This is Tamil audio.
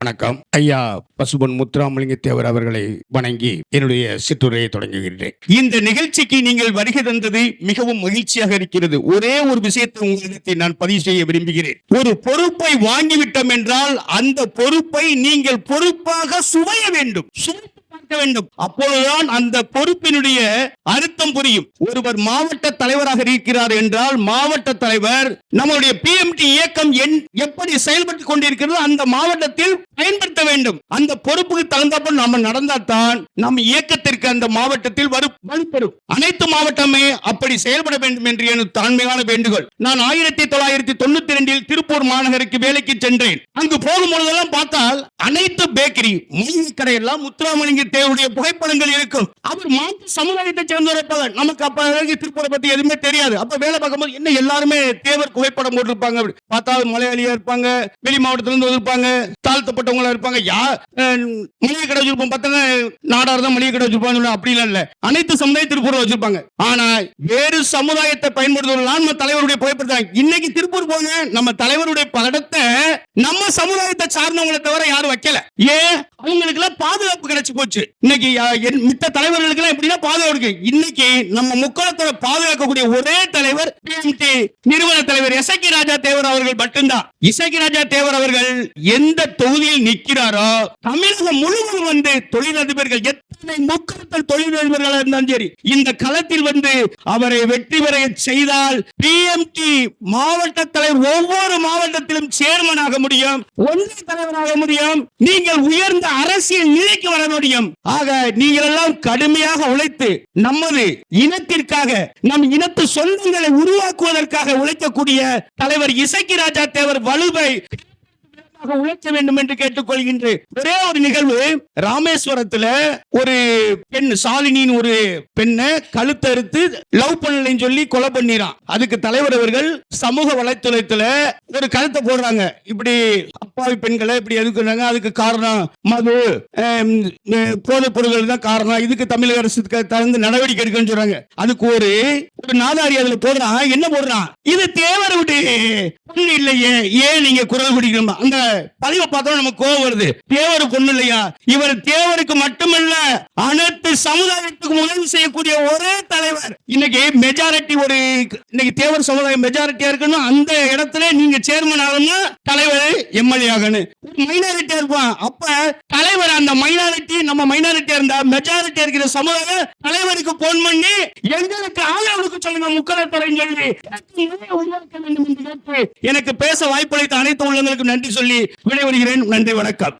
வணக்கம். ஐயா பசுபன் முத்துராமலிங்க தேவர் அவர்களை வணங்கி என்னுடைய சிற்றுரையை தொடங்குகின்றேன். இந்த நிகழ்ச்சிக்கு நீங்கள் வருகை தந்தது மிகவும் மகிழ்ச்சியாக இருக்கிறது. ஒரே ஒரு விஷயத்தை உங்களிடத்தை நான் பதிவு செய்ய விரும்புகிறேன். ஒரு பொறுப்பை வாங்கிவிட்டோம் என்றால் அந்த பொறுப்பை நீங்கள் பொறுப்பாக சுவைய வேண்டும். பார்க்க வேண்டும். அப்பொழுதுதான் அந்த பொறுப்பினுடைய அர்த்தம் புரியும். ஒருவர் மாவட்ட தலைவராக இருக்கிறார் என்றால் மாவட்ட தலைவர் நம்மளுடைய பிஎம்டி இயக்கம் எப்படி செயல்பட்டு கொண்டிருக்கிறது அந்த மாவட்டத்தில் பயன்படுத்த வேண்டும். அந்த பொறுப்புக்கு தகுந்தப்ப நம்ம நடந்தால்தான் நம் இயக்கத்திற்கு அந்த மாவட்டத்தில் வலுப்பெறும். அனைத்து மாவட்டமே அப்படி செயல்பட வேண்டும் என்று எனது தாழ்மையான வேண்டுகோள். நான் ஆயிரத்தி தொள்ளாயிரத்தி தொண்ணூத்தி ரெண்டில் திருப்பூர் மாநகருக்கு வேலைக்கு சென்றேன். அங்கு போகும் பொழுதெல்லாம் பார்த்தால் அனைத்து பேக்கரி மூலிகை கடையெல்லாம் முத்துராமலிங்க தேவருடைய புகைப்படங்கள் இருக்கும். அவர் மாற்று சமுதாயத்தை சேர்ந்தவர் இருப்பாங்க நமக்கு அப்ப திருப்பூரை பத்தி எதுவுமே தெரியாது. அப்ப வேலை பார்க்கும்போது என்ன எல்லாருமே தேவர் புகைப்படம் போட்டிருப்பாங்க. அப்படி. பார்த்தா மலையாளியா இருப்பாங்க வெளி மாவட்டத்துல இருந்து வந்திருப்பாங்க தாழ்த்தப்பட்டவங்களா இருப்பாங்க. யா மளிகை கடை வச்சிருப்போம். பார்த்தா நாடார் தான் மளிகை கடை வச்சிருப்பாங்க சொல்லுவாங்க. அப்படிலாம் இல்ல. அனைத்து சமுதாய திருப்பூர் வச்சிருப்பாங்க. ஆனா வேறு சமுதாயத்தை பயன்படுத்துவதெல்லாம் நம்ம தலைவருடைய புகைப்படம் இன்னைக்கு திருப்பூர் போங்க நம்ம தலைவருடைய படத்தை நம்ம சமுதாயத்தை சார்ந்தவங்களை தவிர யாரும் வைக்கல. ஏன்? அவங்களுக்கு எல்லாம் பாதுகாப்பு கிடைச்சு போச்சு. இன்னைக்கு மித்த தலைவர்களுக்கு எல்லாம் எப்படின்னா பாதுகாப்பு. இன்னைக்கு நம்ம முக்கோணத்தை பாதுகாக்கக்கூடிய ஒரே தலைவர் நிறுவன தலைவர் இசக்கி ராஜா தேவர் அவர்கள் மட்டும்தான். இசக்கி ராஜா தேவர் அவர்கள் எந்த தொகுதியில் நிற்கிறாரோ தமிழகம் முழுவதும் வந்து தொழிலதிபர்கள் எத்தனை முக்கரத்தல் தொழிலதிபர்களாக இருந்தாலும் சரி இந்த களத்தில் வந்து அவரை வெற்றி பெற செய்தால் பிஎம்டி மாவட்ட தலைவர் ஒவ்வொரு மாவட்டத்திலும் சேர்மனாக முடியும் ஒன்றிய தலைவராக முடியும் நீங்கள் உயர்ந்த அரசியல் நிலைக்கு வர முடியும். ஆக நீங்கள் எல்லாம் கடுமையாக உழைத்து நமது இனத்திற்காக நம் இனத்து சொந்தங்களை உருவாக்குவதற்காக உழைக்கக்கூடிய தலைவர் இசக்கி ராஜா தேவர் வலுவை வேகமாக உழைக்க வேண்டும் என்று கேட்டுக்கொள்கின்றேன். ஒரே ஒரு நிகழ்வு ராமேஸ்வரத்துல ஒரு பெண் சாலினின் ஒரு பெண்ணை கழுத்தறுத்து லவ் பண்ணலன்னு சொல்லி கொலை பண்ணிறான். அதுக்கு தலைவர் அவர்கள் சமூக வலைத்தளத்துல ஒரு கருத்தை போடுறாங்க. இப்படி அப்பாவி பெண்களை இப்படி எதுக்குறாங்க? அதுக்கு காரணம் மது போதைப் பொருட்கள் தான் காரணம். இதுக்கு தமிழக அரசு தகுந்த நடவடிக்கை எடுக்கணும்னு சொல்றாங்க. அதுக்கு ஒரு ஒரு நாதாரி அதுல போடுறான். என்ன போடுறான்? இது தேவரை விட்டு இல்லையே. ஏன் நீங்க குரல் குடிக்கணுமா? அந்த பதிவை பார்த்தோம் நமக்கு கோவம் வருது. தேவர் ஒண்ணு இல்லையா? இவர் தேவருக்கு மட்டுமல்ல அனைத்து சமுதாயத்துக்கும் உதவி செய்யக்கூடிய ஒரே தலைவர். இன்னைக்கு மெஜாரிட்டி ஒரு இன்னைக்கு தேவர் சமுதாயம் மெஜாரிட்டியா இருக்கணும். அந்த இடத்துல நீங்க சேர்மன் ஆகணும் தலைவர் எம்எல்ஏ ஆகணும். மைனாரிட்டியா இருப்பான். அப்ப தலைவர் அந்த மைனாரிட்டி நம்ம மைனாரிட்டி இருந்த மெஜாரிட்டி இருக்கிற சமூக தலைவருக்கு போன் பண்ணி எங்களுக்கு ஆதரவுக்கு சொல்லுங்க முக்கலத்துறைன்னு சொல்லி. உருவாக்க வேண்டும் என்று கேட்டு எனக்கு பேச வாய்ப்பளித்த அனைத்து உள்ளங்களுக்கும் நன்றி சொல்லி விடைபெறுகிறேன். நன்றி வணக்கம்.